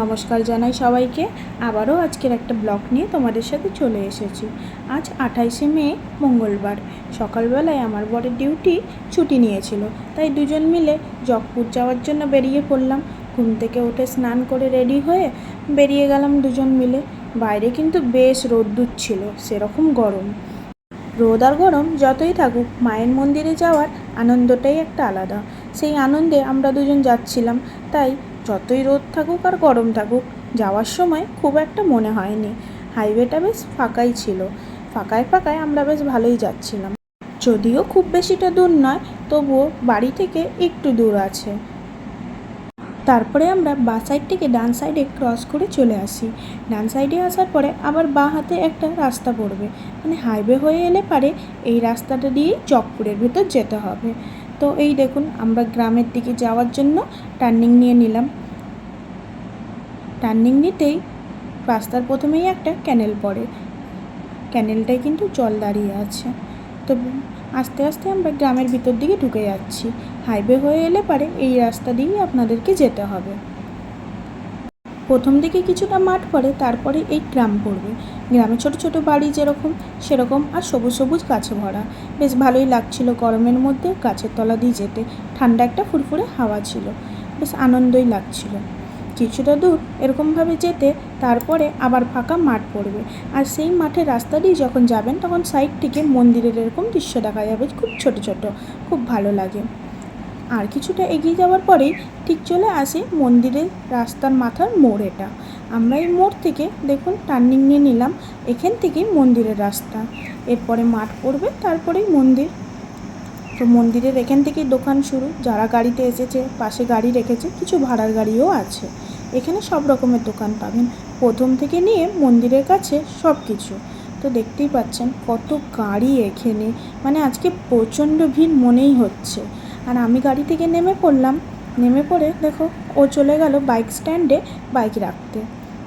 নমস্কার জানাই সবাইকে। আবারও আজকের একটা ব্লগ নিয়ে তোমাদের সাথে চলে এসেছি। আজ আঠাইশে মে, মঙ্গলবার। সকালবেলায় আমার বরের ডিউটি ছুটি নিয়েছিল, তাই দুজন মিলে জগপুর যাওয়ার জন্য বেরিয়ে পড়লাম। ঘুম থেকে উঠে স্নান করে রেডি হয়ে বেরিয়ে গেলাম দুজন মিলে। বাইরে কিন্তু বেশ রোদ্দুর ছিল, সেরকম গরম। রোদ আর গরম যতই থাকুক, মায়ের মন্দিরে যাওয়ার আনন্দটাই একটা আলাদা। সেই আনন্দে আমরা দুজন যাচ্ছিলাম, তাই যতই রোদ থাকুক আর গরম থাকুক, যাওয়ার সময় খুব একটা মনে হয়নি। হাইওয়েটা বেশ ফাঁকাই ছিল। ফাঁকায় ফাঁকায় আমরা বেশ ভালোই যাচ্ছিলাম। যদিও খুব বেশিটা দূর নয়, তবুও বাড়ি থেকে একটু দূর আছে। তারপরে আমরা বা সাইড থেকে ডান সাইডে ক্রস করে চলে আসি। ডান সাইডে আসার পরে আবার বাঁ হাতে একটা রাস্তা পড়বে। মানে হাইওয়ে হয়ে এলে পারে এই রাস্তাটা দিয়েই চকপুরের ভেতর যেতে হবে। তো এই দেখুন, আমরা গ্রামের দিকে যাওয়ার জন্য টার্নিং নিয়ে নিলাম। টার্নিং নিতেই রাস্তার প্রথমেই একটা ক্যানেল পড়ে। ক্যানেলটায় কিন্তু জল দাঁড়িয়ে আছে। তো আস্তে আস্তে আমরা গ্রামের ভিতর দিকে ঢুকে যাচ্ছি। হাইওয়ে হয়ে এলে পারে এই রাস্তা দিয়েই আপনাদেরকে যেতে হবে। প্রথম দিকে কিছুটা মাঠ পড়ে, তারপরে এই গ্রাম পড়বে। গ্রামে ছোট ছোট বাড়ি যেরকম, সেরকম আর সবুজ সবুজ গাছে ভরা। বেশ ভালোই লাগছিল গরমের মধ্যে গাছের তলা দিয়ে যেতে। ঠান্ডা একটা ফুরফুরে হাওয়া ছিল। বেশ আনন্দই লাগছিল। কিছুটা দূর এরকমভাবে যেতে, তারপরে আবার ফাঁকা মাঠ পড়বে। আর সেই মাঠের রাস্তা দিয়ে যখন যাবেন, তখন সাইড থেকে মন্দিরের এরকম দৃশ্য দেখা যাবে। খুব ছোট ছোট, খুব ভালো লাগে। আর কিছুটা এগিয়ে যাওয়ার পরেই ঠিক চলে আসে মন্দিরের রাস্তার মাথার মোড় এটা আমরা এই মোড় থেকে দেখুন টার্নিং নিয়ে নিলাম এখান থেকেই মন্দিরের রাস্তা। এরপরে মাঠ পড়বে, তারপরেই মন্দির। তো মন্দিরের এখান থেকেই দোকান শুরু। যারা গাড়িতে এসেছে, পাশে গাড়ি রেখেছে, কিছু ভাড়ার গাড়িও আছে। এখানে সব রকমের দোকান পাবেন। প্রথম থেকে নিয়ে মন্দিরের কাছে সব কিছু তো দেখতেই পাচ্ছেন কত গাড়ি এখানে। মানে আজকে প্রচণ্ড ভিড় মনেই হচ্ছে। আর আমি গাড়ি থেকে নেমে পড়লাম। নেমে পড়ে দেখো, ও চলে গেল বাইক স্ট্যান্ডে বাইক রাখতে।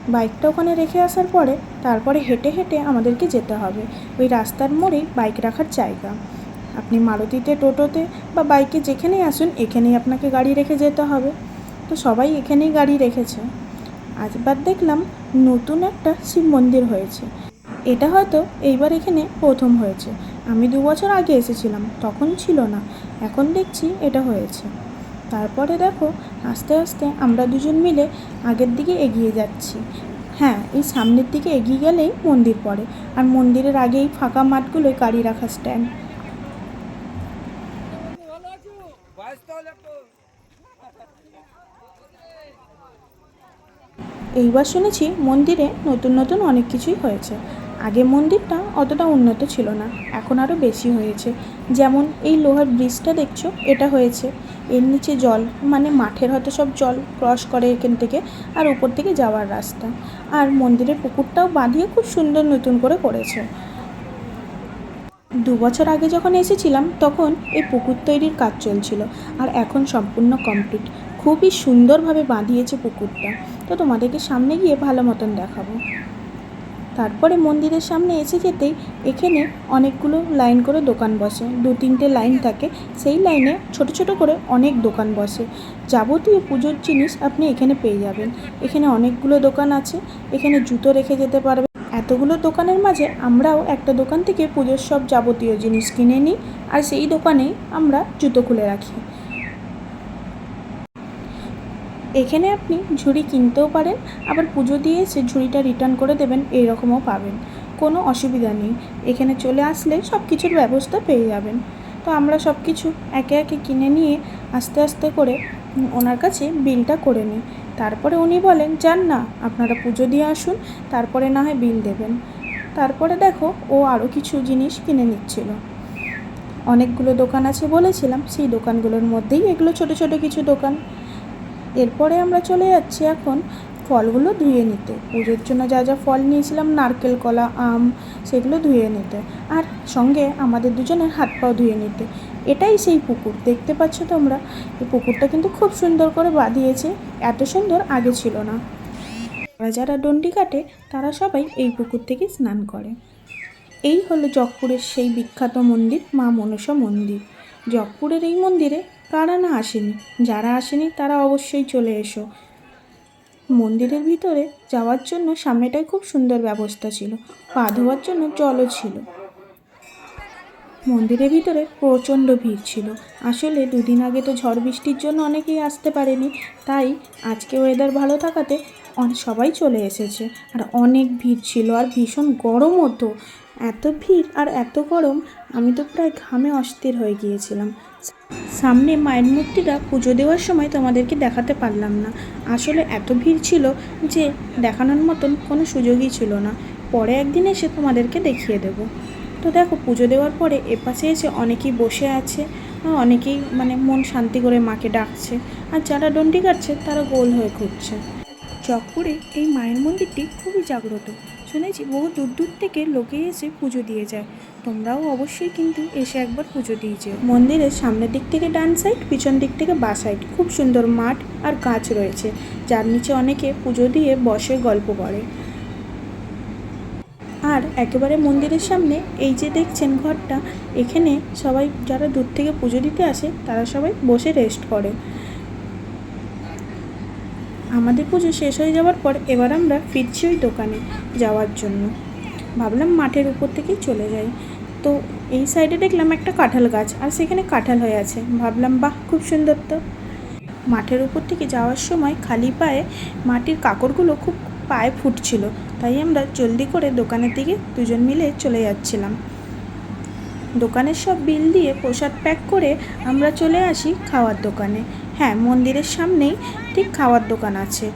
বাইকটা ওখানে রেখে আসার পরে তারপরে হেঁটে হেঁটে আমাদেরকে যেতে হবে। ওই রাস্তার মোড়েই বাইক রাখার জায়গা। আপনি মারুতিতে, টোটোতে বা বাইকে যেখানেই আসুন, এখানেই আপনাকে গাড়ি রেখে যেতে হবে। তো সবাই এখানেই গাড়ি রেখেছে। আজবার দেখলাম নতুন একটা শিব মন্দির হয়েছে। এটা হয়তো এইবার এখানে প্রথম হয়েছে। আমি দু বছর আগে এসেছিলাম, তখন ছিল না। এখন দেখছি এটা হয়েছে। তারপরে দেখো, আস্তে আস্তে আমরা দুজন মিলে আগের দিকে এগিয়ে যাচ্ছি। হ্যাঁ এই সামনের দিকে এগিয়ে গেলেই মন্দির পড়ে। আর মন্দিরের আগেই ফাঁকা মাঠগুলোই গাড়ি রাখা স্ট্যান্ড এইবার শুনেছি মন্দিরে নতুন নতুন অনেক কিছুই হয়েছে। আগে মন্দিরটা অতটা উন্নত ছিল না, এখন আরও বেশি হয়েছে। যেমন এই লোহার ব্রিজটা দেখছ, এটা হয়েছে। এর নিচে জল মানে মাঠের হয়তো সব জল ক্রস করে এখান থেকে আর উপর থেকে যাওয়ার রাস্তা। আর মন্দিরের পুকুরটাও বাঁধিয়ে খুব সুন্দর নতুন করে করেছে। দু বছর আগে যখন এসেছিলাম, তখন এই পুকুর তৈরির কাজ চলছিল আর এখন সম্পূর্ণ কমপ্লিট। খুবই সুন্দরভাবে বাঁধিয়েছে পুকুরটা। তো তোমাদেরকে সামনে গিয়ে ভালো মতন দেখাবো। তারপরে মন্দিরের সামনে এসে যেতেই এখানে অনেকগুলো লাইন করে দোকান বসে। দু তিনটে লাইন থাকে। সেই লাইনে ছোট ছোট করে অনেক দোকান বসে। যাবতীয় পুজোর জিনিস আপনি এখানে পেয়ে যাবেন। এখানে অনেকগুলো দোকান আছে। এখানে জুতো রেখে যেতে পারবেন। এতগুলো দোকানের মাঝে আমরাও একটা দোকান থেকে পুজোর সব যাবতীয় জিনিস কিনে নিই। আর সেই দোকানেই আমরা জুতো খুলে রাখি। এখানে আপনি ঝুড়ি কিনতেও পারেন, আবার পুজো দিয়ে এসে ঝুড়িটা রিটার্ন করে দেবেন, এইরকমও পাবেন। কোনো অসুবিধা নেই। এখানে চলে আসলে সব কিছুর ব্যবস্থা পেয়ে যাবেন। তো আমরা সব কিছু একে একে কিনে নিয়ে আস্তে আস্তে করে ওনার কাছে বিলটা করে নিই। তারপরে উনি বলেন, যান না, আপনারা পুজো দিয়ে আসুন, তারপরে না হয় বিল দেবেন। তারপরে দেখো, ও আরও কিছু জিনিস কিনে নিচ্ছিল। অনেকগুলো দোকান আছে বলেছিলাম, সেই দোকানগুলোর মধ্যেই এগুলো ছোট ছোট কিছু দোকান। এরপরে আমরা চলে যাচ্ছি এখন ফলগুলো ধুয়ে নিতে। পুজোর জন্য যা যা ফল নিয়েছিলাম, নারকেল, কলা, আম, সেগুলো ধুয়ে নিতে। আর সঙ্গে আমাদের দুজনের হাত পাও ধুয়ে নিতে। এটাই সেই পুকুর। দেখতে পাচ্ছ তোমরা, এই পুকুরটা কিন্তু খুব সুন্দর করে বাঁধিয়েছে। এত সুন্দর আগে ছিল না। যারা যারা ডন্ডি কাটে, তারা সবাই এই পুকুর থেকে স্নান করে। এই হলো জগপুরের সেই বিখ্যাত মন্দির, মা মনসা মন্দির। জগপুরের এই মন্দিরে কারা না আসেনি? যারা আসেনি, তারা অবশ্যই চলে এসো। মন্দিরের ভিতরে যাওয়ার জন্য সামনেটায় খুব সুন্দর ব্যবস্থা ছিল। পা ধোয়ার জন্য জলও ছিল। মন্দিরের ভিতরে প্রচণ্ড ভিড় ছিল। আসলে দুদিন আগে তো ঝড় বৃষ্টির জন্য অনেকেই আসতে পারেনি। তাই আজকে ওয়েদার ভালো থাকাতে সবাই চলে এসেছে। আর অনেক ভিড় ছিল আর ভীষণ গরমও তো এত ভিড় আর এত গরম, আমি তো প্রায় ঘামে অস্থির হয়ে গিয়েছিলাম। সামনে মায়ের মূর্তিটা পুজো দেওয়ার সময় তোমাদেরকে দেখাতে পারলাম না। আসলে এত ভিড় ছিল যে দেখানোর মতন কোনো সুযোগই ছিল না। পরে একদিন এসে তোমাদেরকে দেখিয়ে দেবো। তো দেখো, পুজো দেওয়ার পরে এপাশে এসে অনেকেই বসে আছে অনেকেই মানে মন শান্তি করে মাকে ডাকছে, আর যারা ডন্ডি কাটছে তারা গোল হয়ে ঘুরছে। চকপুরে এই মায়ের মন্দিরটি খুবই জাগ্রত। শুনেছি বহু দূর দূর থেকে লোকে এসে পুজো দিয়ে যায়। তোমরাও অবশ্যই কিন্তু এসে একবার পুজো দিয়ে মন্দিরের সামনের দিক থেকে ডান সাইড পিছন দিক থেকে বা সাইড খুব সুন্দর মাঠ আর গাছ রয়েছে, যার নিচে অনেকে পুজো দিয়ে বসে গল্প করে। আর একেবারে মন্দিরের সামনে এই যে দেখছেন ঘরটা, এখানে সবাই যারা দূর থেকে পুজো দিতে আসে, তারা সবাই বসে রেস্ট করে। আমাদের পুজো শেষ হয়ে যাওয়ার পর এবার আমরা ফিরছি ওই দোকানে যাওয়ার জন্য। ভাবলাম মাঠের উপর থেকেই চলে যাই। তো এই সাইডে দেখলাম একটা কাঁঠাল গাছ, আর সেখানে কাঁঠাল হয়ে আছে। ভাবলাম, বাহ, খুব সুন্দর তো। মাঠের উপর থেকে যাওয়ার সময় খালি পায়ে মাটির কাকড়গুলো খুব পায়ে ফুটছিল। তাই আমরা জলদি করে দোকানের দিকে দুজন মিলে চলে যাচ্ছিলাম। দোকানের সব বিল দিয়ে প্রসাদ প্যাক করে আমরা চলে আসি খাওয়ার দোকানে। হ্যাঁ মন্দিরের সামনেই ঠিক খাওয়ার দোকান আছে।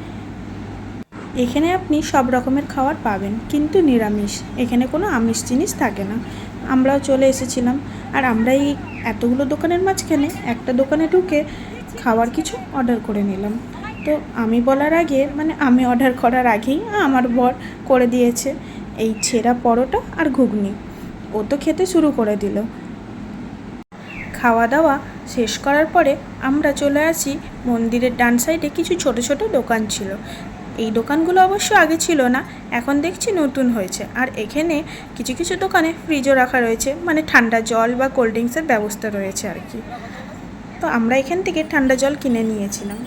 এখানে আপনি সব রকমের খাবার পাবেন, কিন্তু নিরামিষ। এখানে কোনো আমিষ জিনিস থাকে না। আমরাও চলে এসেছিলাম। আর আমরা এই এতগুলো দোকানের মাঝখানে একটা দোকানে ঢুকে খাওয়ার কিছু অর্ডার করে নিলাম। তো আমি বলার আগে মানে আমি অর্ডার করার আগেই আমার বর করে দিয়েছে এই ছেঁড়া পরোটা আর ঘুগনি। ও তো খেতে শুরু করে দিল। খাওয়া দাওয়া শেষ করার পরে আমরা চলে আসি মন্দিরের ডান সাইডে কিছু ছোট ছোট দোকান ছিল। এই দোকানগুলো অবশ্য আগে ছিল না, এখন দেখছি নতুন হয়েছে। আর এখানে কিছু কিছু দোকানে ফ্রিজও রাখা রয়েছে মানে ঠান্ডা জল বা কোল্ড ড্রিঙ্কসের ব্যবস্থা রয়েছে আর কি। তো আমরা এখান থেকে ঠান্ডা জল কিনে নিয়েছিলাম।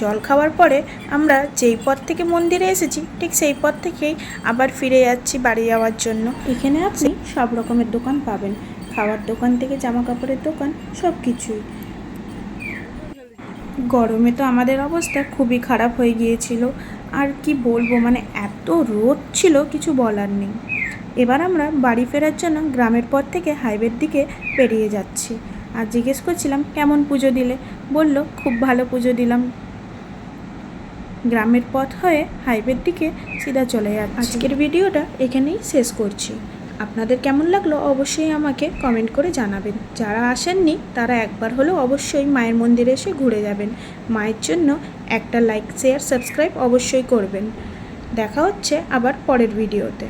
জল খাওয়ার পরে আমরা যেই পথ থেকে মন্দিরে এসেছি, ঠিক সেই পথ থেকেই আবার ফিরে যাচ্ছি বাড়ি যাওয়ার জন্য। এখানে আপনি সব রকমের দোকান পাবেন। খাওয়ার দোকান থেকে জামা কাপড়ের দোকান, সব কিছুই। গরমে তো আমাদের অবস্থা খুবই খারাপ হয়ে গিয়েছিল। আর কি বলব মানে এত রোদ ছিল, কিছু বলার নেই। এবার আমরা বাড়ি ফেরার জন্য গ্রামের পর থেকে হাইওয়ের দিকে পেরিয়ে যাচ্ছি। আর জিজ্ঞেস করছিলাম, কেমন পুজো দিলে? বলল, খুব ভালো পুজো দিলাম। গ্রামের পথ হয়ে হাইওয়ের দিকে সিধা চলে যাচ্ছে। আজকের ভিডিওটা এখানেই শেষ করছি। আপনাদের কেমন লাগল অবশ্যই আমাকে কমেন্ট করে জানাবেন। যারা আসেননি, তারা একবার হলেও অবশ্যই মায়ের মন্দিরে এসে ঘুরে যাবেন। মায়ের জন্য একটা লাইক শেয়ার সাবস্ক্রাইব অবশ্যই করবেন। দেখা হচ্ছে আবার পরের ভিডিওতে